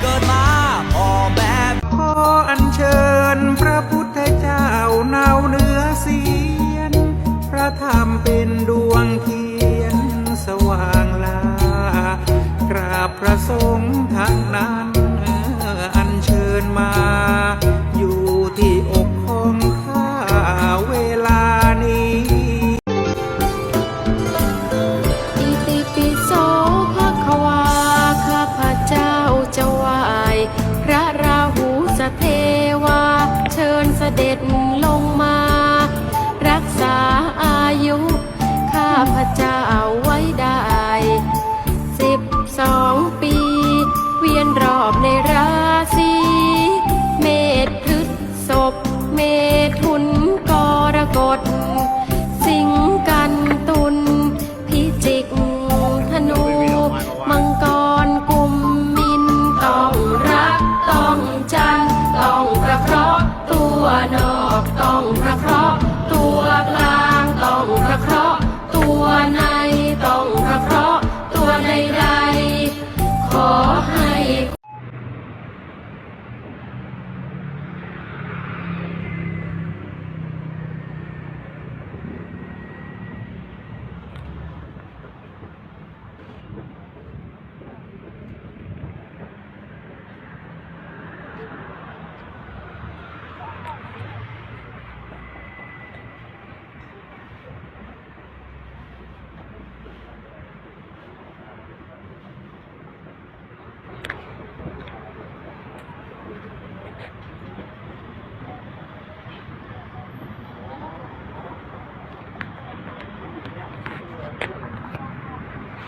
เกิดมาพ่อแม่ขออัญเชิญพระพุทธเจ้าเนาเนื้อเสียน พระธรรมเป็นดวงเทียนสว่างลากราบพระสงฆ์ทั้งนั้น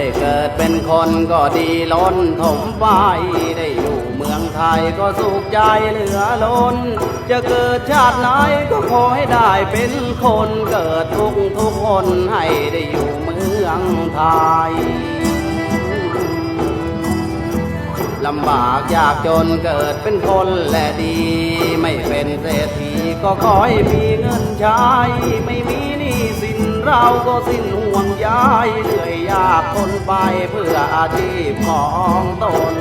ได้เกิดเป็นคนก็ดีล้นถมไปได้อยู่เมืองไทยก็สุขใจเหลือล้น จะเกิดชาติไหนก็ขอให้ได้เป็นคนเกิดทุกทุกคนให้ได้อยู่เมืองไทยลำบากยากจนเกิดเป็นคนและดี ไม่เป็นเศรษฐีก็ขอให้มีเงินใช้ไม่มีหนี้สิน เราก็สิ้นห่วงย้ายเหนื่อยยากทนไปเพื่ออาชีพของตน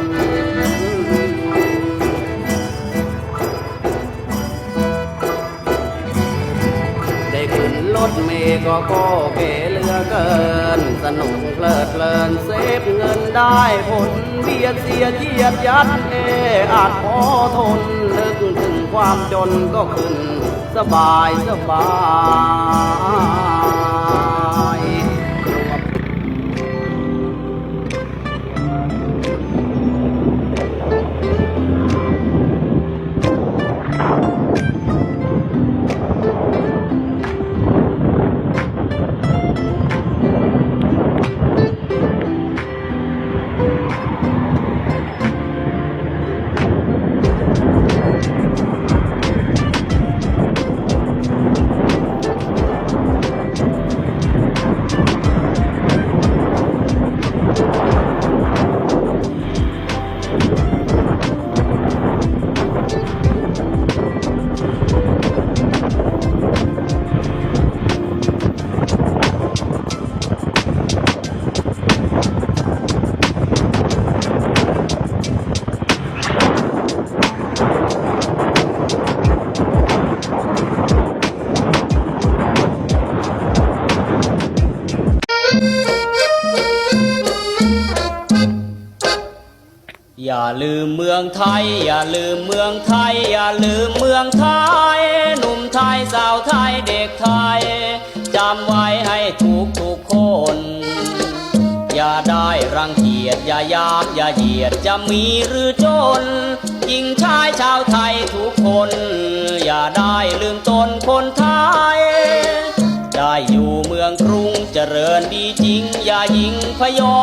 ได้ขึ้นรถเมย์ก็โก็เกเลือเกิน สนุกเพลิดเพลินเซฟเงินได้ผลเบียดเสียเยียดยัดเออาจพอทนนึกถึงความจนก็ขึ้นสบายสบาย อย่าลืมเมืองไทย อย่าลืมเมืองไทย อย่าลืมเมืองไทย หนุ่มไทยสาวไทยเด็กไทยจำไว้ให้ทุกทุกๆคน อย่าได้รังเกียจอย่ายามอย่าเหยียดจะมีหรือจนหญิงชายชาวไทยทุกคน อย่าได้ลืมตนคนไทย ได้อยู่เมืองกรุงเจริญดีจริง อย่าหญิงพยอ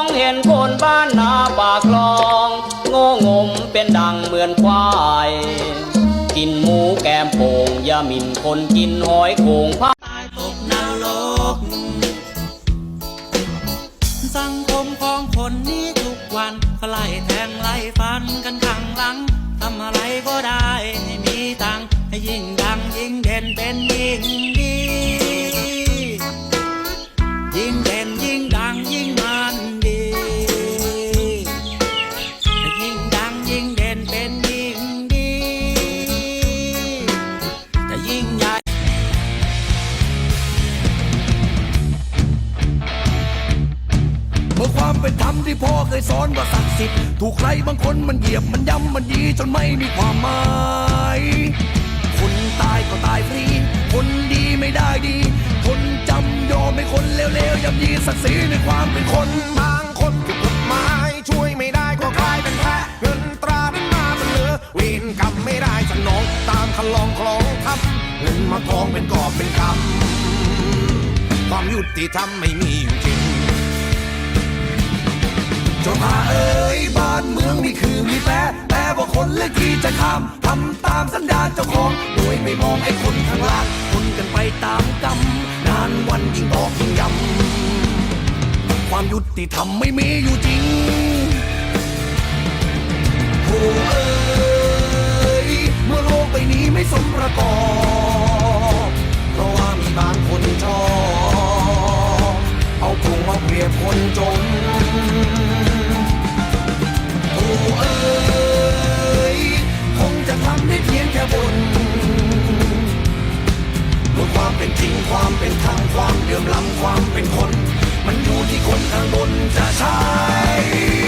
ง เห็นคนบ้านนาปากคลองงโง่งมเป็นดังเหมือนควาย กินหมูแกมโป่งอย่าหมิ่นคนกินหอยโขงพา ที่พ่อเคยสอนว่าศักดิ์สิทธิ์ถูกใครบางคนมันเหยียบมันย้ำมันยีจนไม่มีความหมายคนตายก็ตายฟรี คนดีไม่ได้ดี คนจำยอมให้คนเลวๆย่ำยีศักดิ์ศรีในความเป็นคนบางคนถูกกฎหมายช่วยไม่ได้ก็กลายเป็นแพ้เงินตรานั้นมาเป็นเหลือเวรกรรมไม่ได้สนองตามคันลองคลองทำเงินมากองเป็นกอบเป็นกำความยุติธรรมไม่มีอยู่จริง จนมาเอ้ยบ้านเมืองมีคือมีแต่แต่ว่าคนเลือกที่จะข้ามทำตามสัญญาเจ้าของ โดยไม่มองไอ้คนข้างล่างคนกันไปตามกรรมนานวันยิ่งบอกยิ่งยำความยุติธรรมไม่มีอยู่จริงโอ้เอ้ยเมื่อโลกใบนี้ไม่สมประกอบ เป็นจริงความเป็นทางความเดือมล้ำความเป็นคน มันอยู่ที่คนทางบนจะใช้